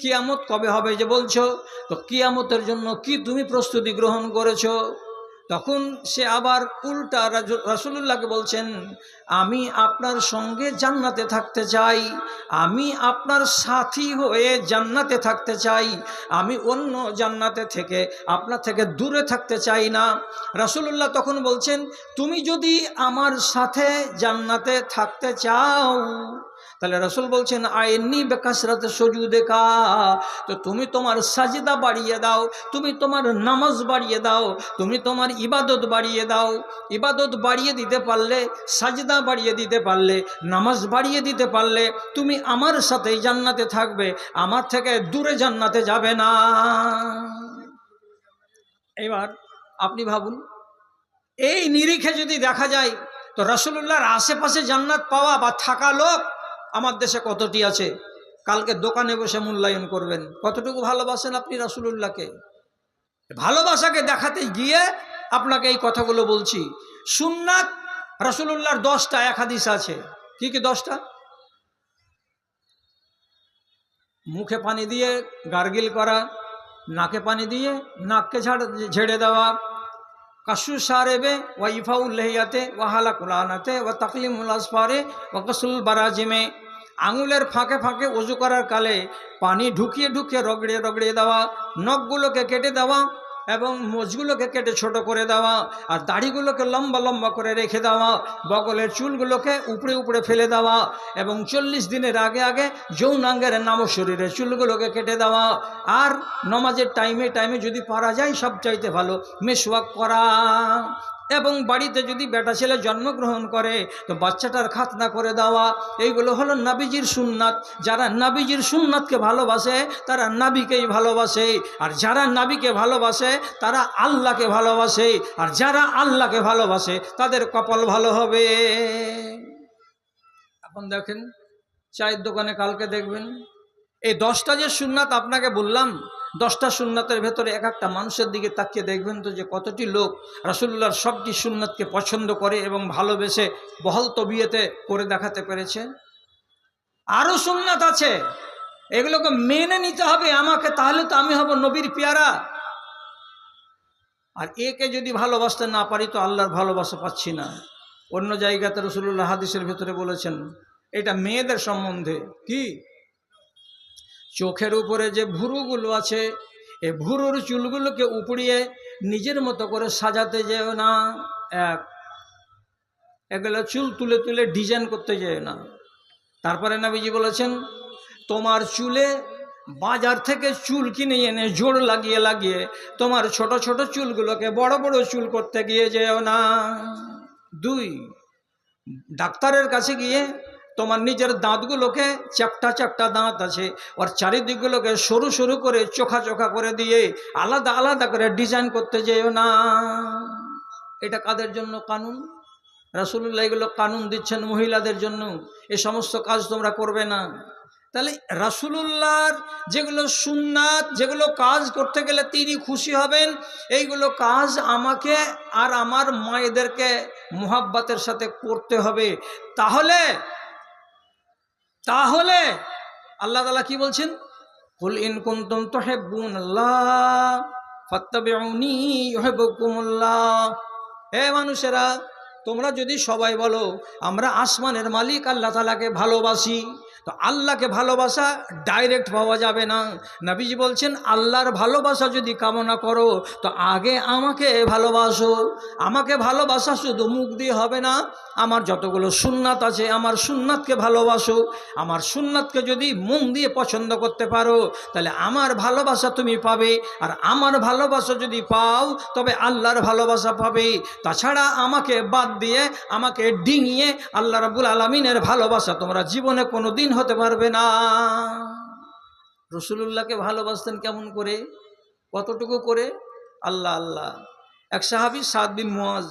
কিয়ামত কবে হবে যে বলছো? তো কিয়ামতের জন্য কি তুমি প্রস্তুতি গ্রহণ করেছ? তখন সে আবার উল্টা রাসূলুল্লাহকে বলছেন, আমি আপনার সঙ্গে জান্নাতে থাকতে চাই। আমি আপনার সাথী হয়ে জান্নাতে থাকতে চাই। আমি অন্য জান্নাতে থেকে, আপনার থেকে দূরে থাকতে চাই না। রাসূলুল্লাহ তখন বলছেন, তুমি যদি আমার সাথে জান্নাতে থাকতে চাও তাহলে রসুল বলছেন, আইনি বেকাসরাতে সজু দেখা তো তুমি তোমার সাজিদা বাড়িয়ে দাও, তুমি তোমার নামাজ বাড়িয়ে দাও, তুমি তোমার ইবাদত বাড়িয়ে দাও। ইবাদত বাড়িয়ে দিতে পারলে, সাজদা বাড়িয়ে দিতে পারলে, নামাজ বাড়িয়ে দিতে পারলে তুমি আমার সাথেই জান্নাতে থাকবে, আমার থেকে দূরে জান্নাতে যাবে না। এবার আপনি ভাবুন, এই নিরিখে যদি দেখা যায়, তো রসুল্লাহর আশেপাশে জান্নাত পাওয়া বা থাকা লোক আমার দেশে কতটি আছে? কালকে দোকানে বসে মূল্যায়ন করবেন। কতটুকু ভালোবাসেন আপনি রসুলুল্লাহকে? ভালোবাসাকে দেখাতে গিয়ে আপনাকে এই কথাগুলো বলছি। সুন্নাত রসুলুল্লাহর দশটা, এক হাদিস আছে। কি কি দশটা? মুখে পানি দিয়ে গার্গিল করা, নাকে পানি দিয়ে নাককে ঝাড়, ঝেড়ে দেওয়া কাসু সারেবে, ওয়া ইফাউল্লাহিয়াতে ওয়াহালা কুলানাতে ওয়া তাকলিমুল আসফারে, ওয়া কসুল বারাজিমে। আঙুলের ফাঁকে ফাঁকে উজু করার কালে পানি ঢুকিয়ে ঢুকিয়ে রগড়িয়ে রগড়িয়ে দেওয়া, নখগুলোকে কেটে দেওয়া এবং মোজগুলোকে কেটে ছোট করে দেওয়া আর দাড়িগুলোকে লম্বা লম্বা করে রেখে দেওয়া, বগলের চুলগুলোকে উপরে উপরে ফেলে দেওয়া এবং চল্লিশ দিনের আগে আগে যৌনাঙ্গের নাম শরীরের চুলগুলোকে কেটে দেওয়া। আর নমাজের টাইমে টাইমে যদি পারা যায় সব চাইতে ভালো, মেসওয়াক করা। এবং বাড়িতে যদি বেটা ছেলে জন্মগ্রহণ করে, তো বাচ্চাটার খাতনা করে দেওয়া, এইগুলো হলো নাবিজির সুন্নাত। যারা নাবিজির সুন্নাতকে ভালোবাসে, তারা নাবিকেই ভালোবাসে। আর যারা নাবিকে ভালোবাসে, তারা আল্লাহকে ভালোবাসে। আর যারা আল্লাহকে ভালোবাসে, তাদের কপাল ভালো হবে। এখন দেখেন, চায়ের দোকানে কালকে দেখবেন, এই দশটা যে সুন্নাত আপনাকে বললাম দশটা সুন্নাতের ভেতরে এক একটা মানুষের দিকে তাকিয়ে দেখবেন তো যে কতটি লোক রাসুল্লাহর সবটি সুন্নাতকে পছন্দ করে এবং ভালোবেসে বহল তবিয়েতে করে দেখাতে পেরেছে। আরও সুন্নাত আছে। এগুলোকে মেনে নিতে হবে, আমাকে তাহলে তো আমি হব নবীর পেয়ারা। আর একে যদি ভালোবাসতে না পারি তো আল্লাহর ভালোবাসা পাচ্ছি না। অন্য জায়গাতে রসুল্লাহ হাদিসের ভেতরে বলেছেন, এটা মেয়েদের সম্বন্ধে। কি? চোখের উপরে যে ভুরুগুলো আছে, এ ভুরুর চুলগুলোকে উপড়িয়ে নিজের মতো করে সাজাতে যেও না। এক। এগুলো চুল তুলে তুলে ডিজাইন করতে যেও না। তারপরে নাবিজি বলেছেন, তোমার চুলে বাজার থেকে চুল কিনে এনে জোড় লাগিয়ে লাগিয়ে তোমার ছোট ছোট চুলগুলোকে বড় বড় চুল করতে গিয়ে যেও না। দুই। ডাক্তারের কাছে গিয়ে তোমার নিজের দাঁতগুলোকে চ্যাপটা চ্যাপটা দাঁত আছে ওর চারিদিকগুলোকে সরু সরু করে চোখা চোখা করে দিয়ে আলাদা আলাদা করে ডিজাইন করতে যেও না। এটা কাদের জন্য? কানুন? রাসুল্লাহ এগুলো কানুন দিচ্ছেন মহিলাদের জন্য। এ সমস্ত কাজ তোমরা করবে না। তাহলে রাসুলুল্লাহর যেগুলো সুন্নাত, যেগুলো কাজ করতে গেলে তিনি খুশি হবেন, এইগুলো কাজ আমাকে আর আমার মায়েদেরকে মোহাব্বাতের সাথে করতে হবে। তাহলে তাহলে আল্লাহ তালা কি বলছেন? কুল ইন কুনতুম তুহিব্বুন আল্লাহ ফাত্তাবিউনি ইউহিব্বুকুমুল্লাহ। হে মানুষেরা, তোমরা যদি সবাই বলো, আমরা আসমানের মালিক, আল্লাহ তালাকে ভালোবাসি। তো আল্লাহকে ভালোবাসা ডাইরেক্ট পাওয়া যাবে না। নবীজি বলছেন, আল্লাহর ভালোবাসা যদি কামনা করো, তো আগে আমাকে ভালোবাসো। আমাকে ভালোবাসা শুধু মুখ দিয়ে হবে না। আমার যতগুলো সুন্নাত আছে, আমার সুন্নাতকে ভালোবাসো। আমার সুন্নাতকে যদি মন দিয়ে পছন্দ করতে পারো, তাহলে আমার ভালোবাসা তুমি পাবে। আর আমার ভালোবাসা যদি পাও, তবে আল্লাহর ভালোবাসা পাবে। তাছাড়া আমাকে বাদ দিয়ে, আমাকে ডিঙিয়ে আল্লাহ রাবুল আলমিনের ভালোবাসা তোমরা জীবনে কোনো দিন হতে পারবে না। রসুলুল্লাহকে ভালোবাসতেন কেমন করে? কতটুকু করে? আল্লাহ আল্লাহ। এক সাহাবি সাদ বিন মুয়াজ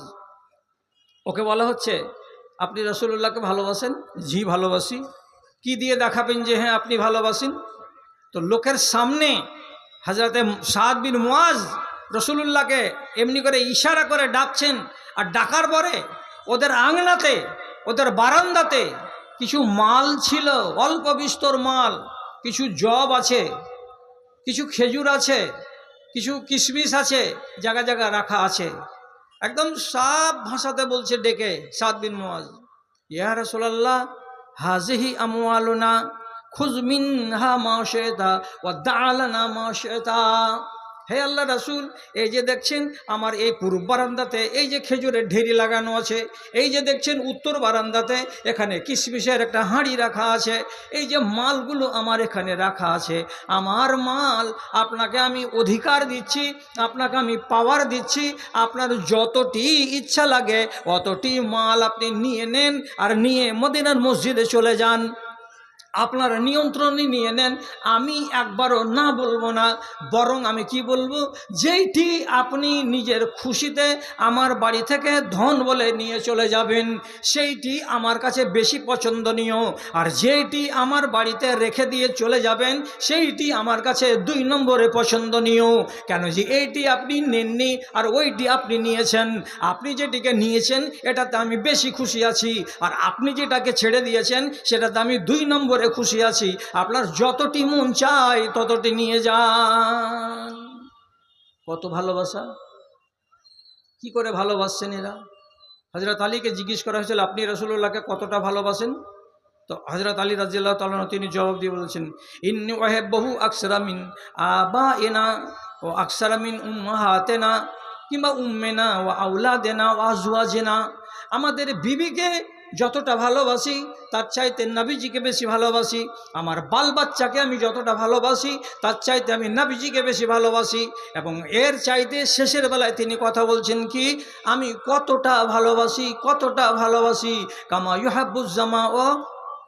ওকে বলা হচ্ছে, আপনি রসুল্লাহকে ভালোবাসেন? জি, ভালোবাসি। কি দিয়ে দেখাবেন যে হ্যাঁ আপনি ভালোবাসেন? তো লোকের সামনে হাজরাতে সাদ বিন মুয়াজ রসুলুল্লাহকে এমনি করে ইশারা করে ডাকছেন, আর ডাকার পরে ওদের আংনাতে ওদের বারান্দাতে কিছু মাল ছিল, অল্প বিস্তর মাল, কিছু জব আছে, কিছু খেজুর আছে, কিছু কিশমিশ আছে, জায়গা জায়গা রাখা আছে। একদম সাফ ভাষাতে বলছে ডেকে, সাত বিন মোয়াজ ইয়া রসোল্লাহ হাজিহি আমওয়ালুনা খুজমিন হা মাশেতা ও দালানা মাশেতা হে আল্লাহ রাসুল, এই যে দেখছেন আমার এই পূর্ব বারান্দাতে এই যে খেজুরের ঢেরি লাগানো আছে, এই যে দেখছেন উত্তর বারান্দাতে এখানে কিশমিশের একটা হাঁড়ি রাখা আছে, এই যে মালগুলো আমার এখানে রাখা আছে, আমার মাল আপনাকে আমি অধিকার দিচ্ছি, আপনাকে আমি পাওয়ার দিচ্ছি, আপনার যতটি ইচ্ছা লাগে অতটি মাল আপনি নিয়ে নেন আর নিয়ে মদিনার মসজিদে চলে যান। আপনার নিয়ন্ত্রণই নিয়ে নেন, আমি একবারও না বলব না, বরং আমি কি বলব? যেইটি আপনি নিজের খুশিতে আমার বাড়ি থেকে ধন বলে নিয়ে চলে যাবেন, সেইটি আমার কাছে বেশি পছন্দনীয়। আর যেইটি আমার বাড়িতে রেখে দিয়ে চলে যাবেন, সেইটি আমার কাছে দুই নম্বরে পছন্দনীয়। কেন যে এইটি আপনি নেননি আর ওইটি আপনি নিয়েছেন। আপনি যেটিকে নিয়েছেন, এটাতে আমি বেশি খুশি আছি। আর আপনি যেটাকে ছেড়ে দিয়েছেন, সেটাতে আমি দুই নম্বরে খুশি আছি। আপনার যতটি মন চাই ততটি নিয়ে যান। কত ভালোবাসা? কি করে ভালোবাসছেন এরা? হজরত আলীকে জিজ্ঞেস করা হয়েছিল, আপনি রসুল্লাহকে কতটা ভালোবাসেন? তো হজরত আলী রাজিয়াল্লাহ তালন তিনি জবাব দিয়ে বলেছেন, ইন্নি ওয়াহেব বহু আকসারামিন আবা এনা ও আকসারামিন উম্মাহাতেনা কিংবা উম্মেনা ও আউলা দেনা ও আজুয়া জেনা আমাদের বিবিকে যতটা ভালোবাসি, তার চাইতে নাবিজিকে বেশি ভালোবাসি। আমার বাল বাচ্চাকে আমি যতটা ভালোবাসি, তার চাইতে আমি নাবিজিকে বেশি ভালোবাসি। এবং এর চাইতে শেষের বেলায় তিনি কথা বলছেন কি, আমি কতটা ভালোবাসি কতটা ভালোবাসি। কামা ইহাবুজ্জামা ও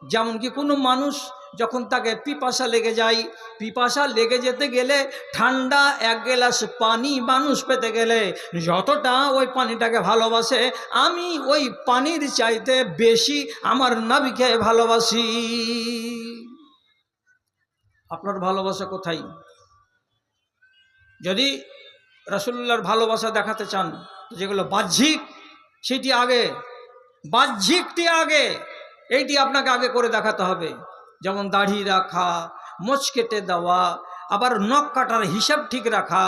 যেমন কি কোনো মানুষ যখন তাকে পিপাসা লেগে যায়, পিপাসা লেগে যেতে গেলে ঠান্ডা এক গ্লাস পানি মানুষ পেতে গেলে যতটা ওই পানিটাকে ভালোবাসে, আমি ওই পানির চাইতে বেশি আমার নাবিকে ভালোবাসি। আপনার ভালোবাসা কোথায়? যদি রসুল্লাহর ভালোবাসা দেখাতে চান, যেগুলো বাহ্যিক, সেটি আগে, বাহ্যিকটি আগে, এইটি আপনাকে আগে করে দেখাতে হবে। যেমন দাড়ি রাখা, মোচ কেটে দেওয়া, আবার নখ কাটার হিসাব ঠিক রাখা,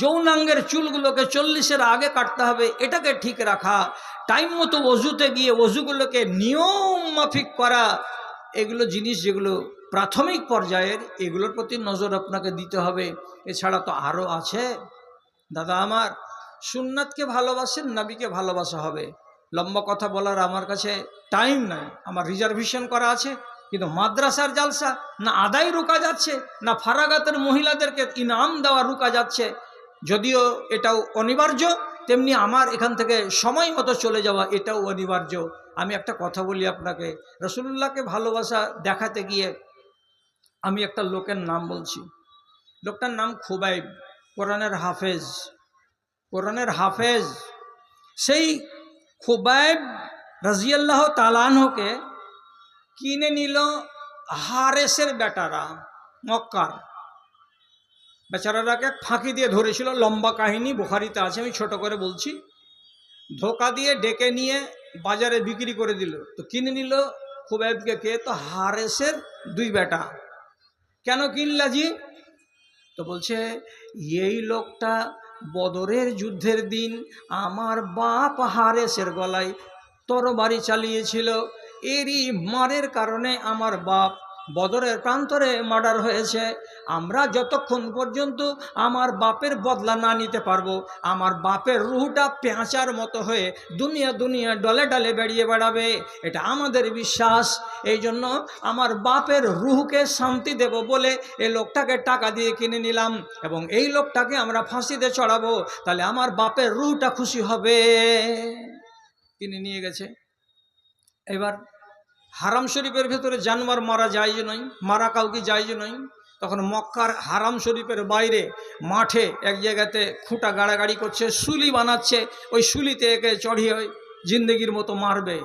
যৌনাঙ্গের চুলগুলোকে চল্লিশের আগে কাটতে হবে, এটাকে ঠিক রাখা, টাইম মতো অজুতে গিয়ে অজুগুলোকে নিয়ম মাফিক করা, এগুলো জিনিস যেগুলো প্রাথমিক পর্যায়ের, এগুলোর প্রতি নজর আপনাকে দিতে হবে। এছাড়া তো আরও আছে। দাদা আমার, সুন্নাতকে ভালোবাসেন, নাবিকে ভালোবাসা হবে। লম্বা কথা বলার আমার কাছে টাইম নাই, আমার রিজার্ভেশন করা আছে। কিন্তু মাদ্রাসার জালসা না আদায় রুকা যাচ্ছে, না ফারাগাতের মহিলাদেরকে ইনাম দেওয়া রুকা যাচ্ছে। যদিও এটাও অনিবার্য, তেমনি আমার এখান থেকে সময় মতো চলে যাওয়া এটাও অনিবার্য। আমি একটা কথা বলি আপনাকে রসুল্লাহকে ভালোবাসা দেখাতে গিয়ে আমি একটা লোকের নাম বলছি। লোকটার নাম খুবাইব, কোরআনের হাফেজ। কোরআনের হাফেজ। সেই খুবাইব রাজিয়াল্লাহ তালানহকে কিনে নিল হারেসের বেটারা, মক্কার। বেচারাটাকে ফাঁকি দিয়ে ধরেছিল, লম্বা কাহিনী বোখারিতে আছে, আমি ছোট করে বলছি। ধোকা দিয়ে ডেকে নিয়ে বাজারে বিক্রি করে দিল। তো কিনে নিল খুবাইবকে কে? তো হারেসের দুই বেটা। কেন কিনলা জি? তো বলছে, এই লোকটা বদরের যুদ্ধের দিন আমার বাপ হারেসের গলায় তরবারি চালিয়েছিল এরই মারের কারণে আমার বাপ বদরের প্রান্তরে মার্ডার হয়েছে। আমরা যতক্ষণ পর্যন্ত আমার বাপের বদলা না নিতে পারব, আমার বাপের রুহটা পেঁচার মতো হয়ে দুনিয়া দুনিয়া ডলে ডলে বেরিয়ে বেড়াবে, এটা আমাদের বিশ্বাস। এই জন্য আমার বাপের রুহকে শান্তি দেব বলে এই লোকটাকে টাকা দিয়ে কিনে নিলাম এবং এই লোকটাকে আমরা ফাঁসিতে চড়াবো, তাহলে আমার বাপের রুহটা খুশি হবে। কিনে নিয়ে গেছে। এবার হারাম শরীফের ভেতরে জানোয়ার মারা যায় যে নয়, মারা কাউকে যায় যে নয়। তখন মক্কার হারাম শরীফের বাইরে মাঠে এক জায়গাতে খুঁটা গাড়াগাড়ি করছে শুলি বানাচ্ছে, ওই শুলিতে একে চড়িয়ে জিন্দগির মতো মারবে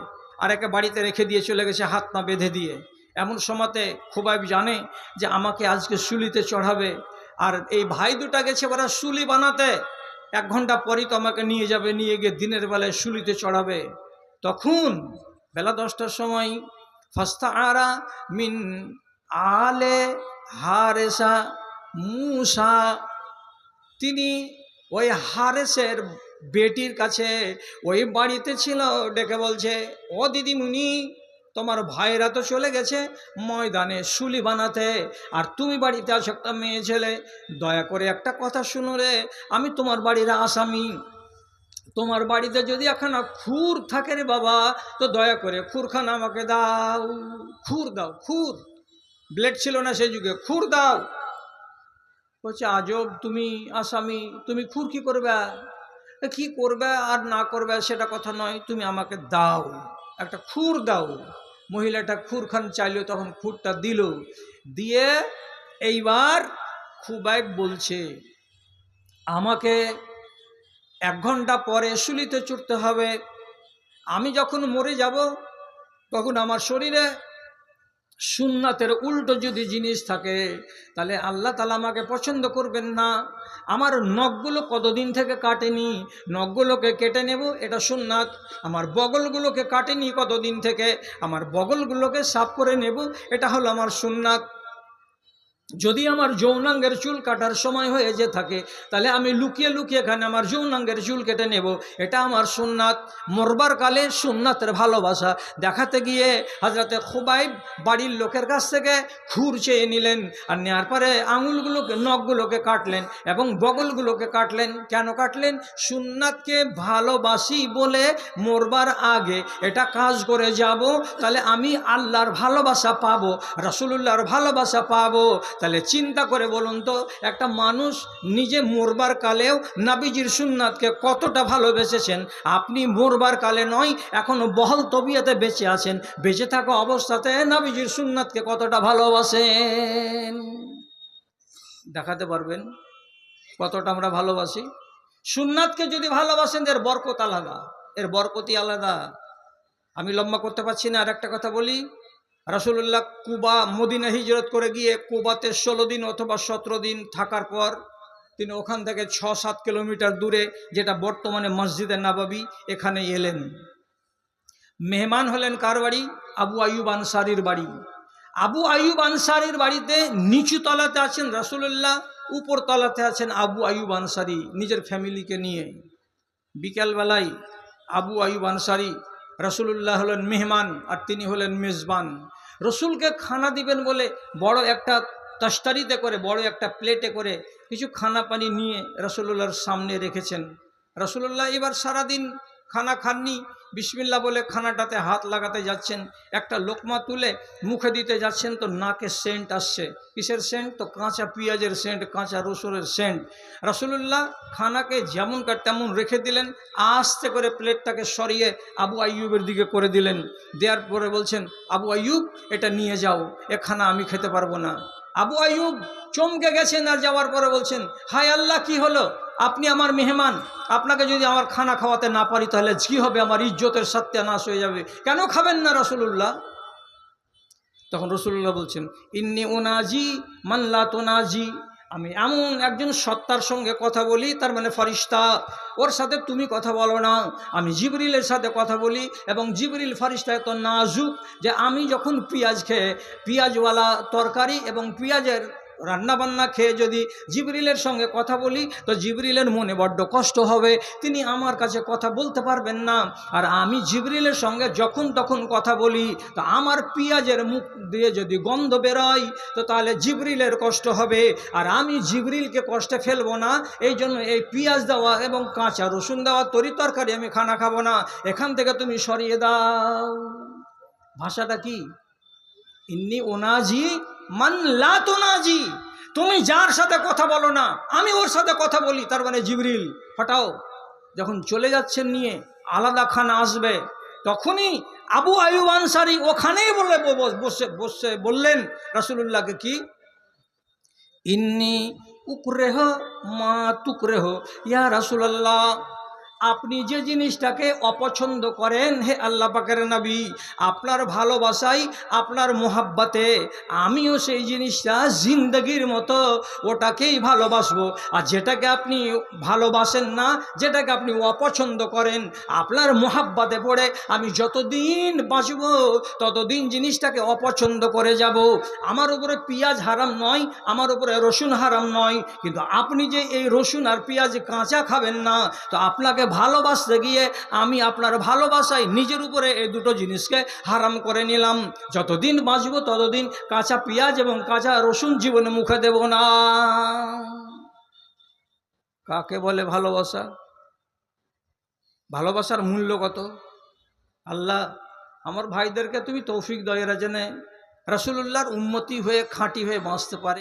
আর একে বাড়িতে রেখে দিয়ে চলে গেছে হাত না বেঁধে দিয়ে। এমন সময়তে খুবাইব জানে যে আমাকে আজকে শুলিতে চড়াবে আর এই ভাই দুটা গেছে ওরা শুলি বানাতে। এক ঘণ্টা পরই তো আমাকে নিয়ে যাবে, নিয়ে গিয়ে দিনের বেলায় শুলিতে চড়াবে। তখন বেলা দশটার সময় ফাস্তা আরা মিন আলে হারেসা মুসা, তিনি ওই হারেসের বেটির কাছে ওই বাড়িতে ছিল, ডেকে বলছে, ও দিদিমণি, তোমার ভাইরা তো চলে গেছে, ময়দানে শুলি বানাতে, আর তুমি বাড়িতে আছো একটা মেয়ে ছেলে, দয়া করে একটা কথা শুনো রে, আমি তোমার বাড়ির আসামি। তোমার বাড়িতে যদি একখানা খুর থাকে রে বাবা, তো দয়া করে খুরখানা আমাকে দাও। খুর দাও, খুর। ব্লেড ছিল না সেই যুগে, খুর দাও। বলছে, আজব, তুমি আসামি, তুমি খুর কি করবে? কি করবে আর না করবে সেটা কথা নয়, তুমি আমাকে দাও। একটা খুর দাও। মহিলাটা খুরখান চাইলো, তখন খুরটা দিল। দিয়ে এইবার খুবাইব বলছে, আমাকে এক ঘণ্টা পরে শুলিতে চড়তে হবে। আমি যখন মরে যাব, তখন আমার শরীরে সুন্নাতের উল্টো যদি জিনিস থাকে, তাহলে আল্লাহ তালা আমাকে পছন্দ করবেন না। আমার নখগুলো কতদিন থেকে কাটেনি? নখগুলোকে কেটে নেব, এটা সুন্নাত। আমার বগলগুলোকে কাটেনি কতদিন থেকে? আমার বগলগুলোকে সাফ করে নেব, এটা হলো আমার সুন্নাত। যদি আমার যৌনাঙ্গের চুল কাটার সময় হয়ে যে থাকে, তাহলে আমি লুকিয়ে লুকিয়ে এখানে আমার যৌনাঙ্গের চুল কেটে নেব। এটা আমার সুন্নাত। মরবার কালে সুন্নাতের ভালোবাসা। দেখাতে গিয়ে হাজরাতে খুবাইব বাড়ির লোকের কাছ থেকে খুর চেয়ে নিলেন আর নেওয়ার পরে আঙুলগুলোকে, নখগুলোকে কাটলেন এবং বগলগুলোকে কাটলেন। কেন কাটলেন? সুন্নাতকে ভালোবাসি বলে মরবার আগে এটা কাজ করে যাব, তাহলে আমি আল্লাহর ভালোবাসা পাবো, রসুলুল্লাহর ভালোবাসা পাবো। তাহলে চিন্তা করে বলুন তো, একটা মানুষ নিজে মরবার কালেও নাবিজির সুন্নাতকে কতটা ভালোবেসেছেন? আপনি মরবার কালে নয়, এখনও বহল তবিয়াতে বেঁচে আছেন। বেঁচে থাকা অবস্থাতে নাবিজির সুন্নাতকে কতটা ভালোবাসেন? দেখাতে পারবেন কতটা আমরা ভালোবাসি? সুন্নাতকে যদি ভালোবাসেন, এর বরকত আলাদা, এর বরকতি আলাদা। আমি লম্বা করতে পারছি না আর একটা কথা বলি। রাসুল্লাহ কুবা মদিনা হিজরত করে গিয়ে কুবাতে ষোলো দিন অথবা সতেরো দিন থাকার পর তিনি ওখান থেকে ছ সাত কিলোমিটার দূরে, যেটা বর্তমানে মসজিদে নাবাবি, এখানে এলেন। মেহমান হলেন কার বাড়ি? আবু আয়ুব আনসারির বাড়ি। আবু আয়ুব আনসারির বাড়িতে নিচু তলাতে আছেন রাসুলুল্লাহ উপর তলাতে আছেন আবু আয়ুব আনসারি, নিজের ফ্যামিলিকে নিয়ে। বিকালবেলায় আবু আয়ুব আনসারি রসুল্লাহ হলেন মেহমান আর তিনি হলেন মেজবান। রসুলকে খানা দিবেন বলে বড় একটা তস্তারিতে করে, বড় একটা প্লেটে করে কিছু খানা পানি নিয়ে রসুল্লাহর সামনে রেখেছেন। রসুল্লাহ এবার সারাদিন খানা খাননি। বিসমিল্লা বলে খানাটাতে হাত লাগাতে যাচ্ছেন। একটা লোকমা তুলে মুখে দিতে যাচ্ছেন তো নাকে সেন্ট আসছে। কিসের সেন্ট? তো কাঁচা পেঁয়াজের সেন্ট, কাঁচা রসুনের সেন্ট। রসুল্লাহ খানাকে যেমনকার তেমন রেখে দিলেন, আস্তে করে প্লেটটাকে সরিয়ে আবু আইয়ুবের দিকে করে দিলেন। দেওয়ার পরে বলছেন, আবু আইয়ুব, এটা নিয়ে যাও, এ খানা আমি খেতে পারব না। আবু আইয়ুব চমকে গেছেন আর যাওয়ার পরে বলছেন, হায় আল্লাহ, কি হলো? আপনি আমার মেহমান, আপনাকে যদি আমার খানা খাওয়াতে না পারি, তাহলে কি হবে, আমার ইজ্জতের সত্যানাশ হয়ে যাবে। কেন খাবেন না রসুল্লাহ তখন রসুল্লাহ বলছেন, ইন্নি ওনাজি মাল্লা তোনাজি। আমি এমন একজন সত্তার সঙ্গে কথা বলি, তার মানে ফরিস্তা। ওর সাথে তুমি কথা বলো না। আমি জিবরিলের সাথে কথা বলি এবং জিবরিল ফরিস্তা এত নাজুক যে আমি যখন পেঁয়াজ খেয়ে, পেঁয়াজওয়ালা তরকারি এবং পেঁয়াজের রান্নাবান্না খেয়ে যদি জিবরিলের সঙ্গে কথা বলি, তো জিবরিলের মনে বড্ড কষ্ট হবে। তিনি আমার কাছে কথা বলতে পারবেন না। আর আমি জিবরিলের সঙ্গে যখন তখন কথা বলি, তো আমার পেঁয়াজের মুখ দিয়ে যদি গন্ধ বেরোয়, তো তাহলে জিবরিলের কষ্ট হবে। আর আমি জিবরিলকে কষ্টে ফেলব না। এই জন্য এই পেঁয়াজ দেওয়া এবং কাঁচা রসুন দেওয়া, তরি তরকারি আমি খানা খাব না। এখান থেকে তুমি সরিয়ে দাও। ভাষাটা কি? ইন্নি ওনাজি মান লা তোনাজি, তুমি যার সাথে কথা বলো না, আমি ওর সাথে কথা বলি। তার মানে জিবরিল, হটাও। যখন চলে যাচ্ছেন নিয়ে আলাদা খানা আসবে, তখনই আবু আয়ুব আনসারি ওখানেই বলে বসে বসে বললেন রাসুলুল্লাহকে কি? ইন্নি উকরেহ মা তুকরেহ, ইয়া রাসুলাল্লাহ আপনি যে জিনিসটাকে অপছন্দ করেন, হে আল্লাহ পাকের নবী, আপনার ভালোবাসাই আপনার মোহাব্বাতে, আমিও সেই জিনিসটা জিন্দগির মতো ওটাকেই ভালোবাসবো। আর যেটাকে আপনি ভালোবাসেন না, যেটাকে আপনি অপছন্দ করেন, আপনার মোহাব্বাতে পড়ে আমি যতদিন বাঁচব, ততদিন জিনিসটাকে অপছন্দ করে যাব। আমার উপরে পেঁয়াজ হারাম নয়, আমার উপরে রসুন হারাম নয়, কিন্তু আপনি যে এই রসুন আর পেঁয়াজ কাঁচা খাবেন না, তো আপনাকে ভালোবাসতে গিয়ে আমি আপনার ভালোবাসায় নিজের উপরে এই দুটো জিনিসকে হারাম করে নিলাম। যতদিন বাঁচব ততদিন কাঁচা পেঁয়াজ এবং কাঁচা রসুন জীবনে মুখে দেব না। কাকে বলে ভালোবাসা? ভালোবাসার মূল্য কত? আল্লাহ, আমার ভাইদেরকে তুমি তৌফিক দয়েরা জেনে রসুল্লাহর উন্মতি হয়ে খাঁটি হয়ে বাঁচতে পারে।